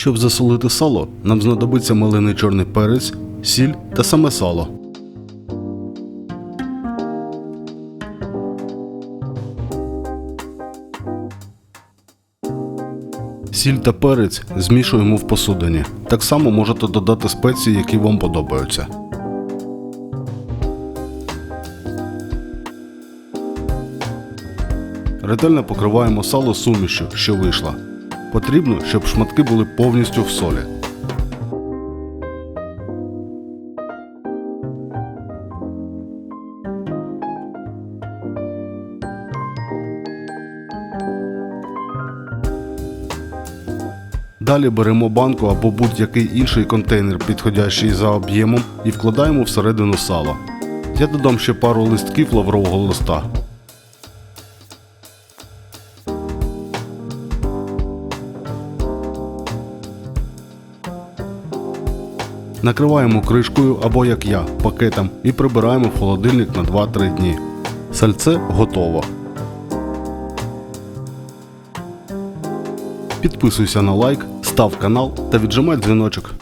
Щоб засолити сало, нам знадобиться мелений чорний перець, сіль та саме сало. Сіль та перець змішуємо в посудині. Так само можете додати спеції, які вам подобаються. Ретельно покриваємо сало сумішю, що вийшла. Потрібно, щоб шматки були повністю в солі. Далі беремо банку або будь-який інший контейнер, підходящий за об'ємом, і вкладаємо всередину сала. Я додам ще пару листків лаврового листа. Накриваємо кришкою або як я, пакетом і прибираємо в холодильник на 2-3 дні. Сальце готово. Підписуйся на лайк, став канал та віджимай дзвіночок.